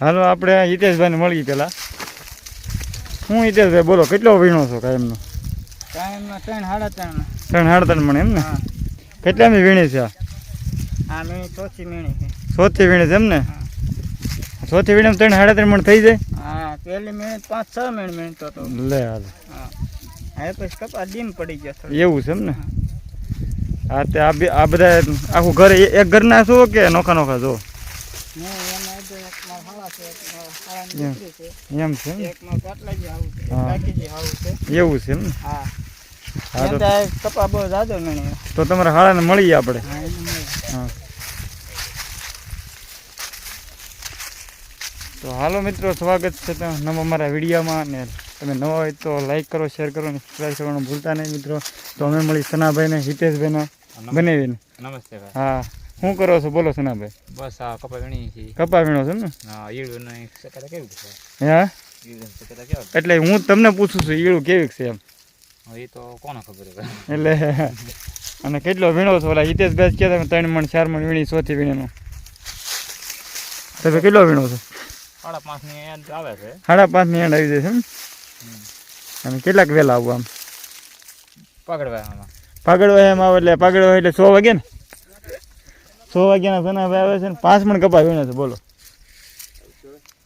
હાલો આપણે હિતેશભાઈને મળી પેલા હું હિતેશભાઈ બોલો કેટલો વીણો છો કાયમનો કાયમમાં ત્રણ સાડા ત્રણ. ત્રણ સાડા ત્રણ મણ એમ ને? હા. કેટલામી વીણી છે આ? મીણી ચોથી વીણી છે. સોથી વીણી છે એમ ને. સોથી વીણી ત્રણ સાડા ત્રણ મણ થઈ જાય? હા પહેલી મીણી પાંચ છ મીણ મીણ તો. તો લે હાલ. હા. હવે પછી કપા ડીમ પડી ગયો એવું છે એમ ને? હા. તે આ બધા આખું ઘર એક ઘરના છો કે નોખા નોખા જો એમ. છે એવું છે ને? કપા બહુ જાજો મીણી તો તમારા હાળાને મળીએ આપણે. હા. તો હાલો મિત્રો સ્વાગત છે નવા મારા વિડીયોમાં ને તમે નવા હોય તો લાઈક કરો શેર કરો ને સબસ્ક્રાઈબ કરવાનું ભૂલતા નહીં મિત્રો. તો અમે મળી સનાભાઈને હિતેશભાઈને બનાવીને નમસ્તે. હા. શું કરો છો? બોલો સનાભાઈ. બસ આ કપા વીણી છે. કપા વીણો છો ને? હા ઈડું ને શક્યતા કેવી છે? હા? એટલે હું તમને પૂછું છું ઈળું કેવી છે એમ? એ તો કોને ખબર હે એટલે અને કેટલો વીણો છો? ઓલા હિતેશ બેસ કે કહેતા ત્રણ મણ ચાર મણ વીણી ચોથી વીણીનો. તમે કેટલો વીણો છો? સાડા પાંચની એન્ડ આવે છે. સાડા પાંચની એન્ડ આવી જશે એમ? અને કેટલાક વહેલા આવું આમ? પાગડવા આમાં. પાગડવા એમ આવે એટલે પાગડવા એટલે સો વાગે ને? સો વાગ્યાના સના ભાઈ આવે છે ને પાંચ મણ કપા વીણે છે બોલો.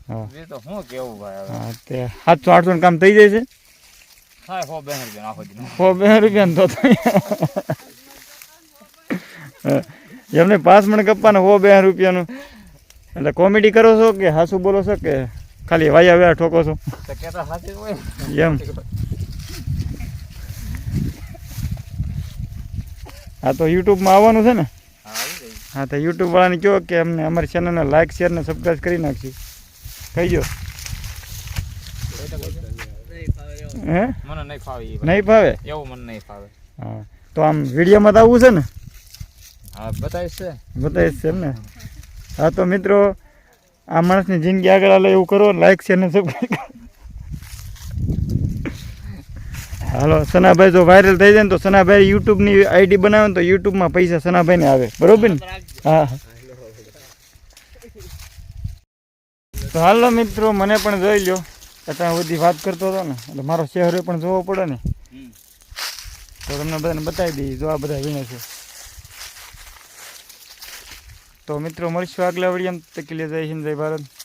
હા. તો સાતસો આઠસો કામ થઈ જાય છે. સો બે રૂપિયા તો એમને પાંચ મણ કપ્પાને સો બે રૂપિયાનું. એટલે કોમેડી કરો છો કે હાસુ બોલો છો કે ખાલી વાયા વ્યા ઠોકો છો? એમ. હા તો યુટ્યુબમાં આવવાનું છે ને. હા હા તો યુટ્યુબવાળાને કહો કે અમને અમારી ચેનલને લાઈક શેર ને સબસ્ક્રાઈબ કરી નાખશું. કહીજો હે? મને નહીં ફાવે નહીં ફાવે? એવું મને નહીં ફાવે. હા તો આમ વિડીયોમાં તો આવવું છે ને? હા બતાવીશ છે. બતાવીશ છે એમ ને? હા તો મિત્રો આ માણસની જિંદગી આગળ આવે એવું કરો લાઈક શેર ને સબસ્ક્રાઈબ હાલો, સનાભાઈ જો વાયરલ થઈ જાય ને તો સનાભાઈ યુટ્યુબની આઈડી બનાવે ને તો યુટ્યુબમાં પૈસા સનાભાઈને આવે. બરોબર ને? હા તો હાલો મિત્રો, મને પણ જોઈ લ્યો. અત્યારે બધી વાત કરતો હતો ને, એટલે મારો શહેર પણ જોવો પડે ને. તો તમને બધાને બતાવી દઈએ, જો આ બધા વીણે છે. તો મિત્રો, મળીશું આગલા વીડિયો તકીલે જય હિન્દ જય ભારત.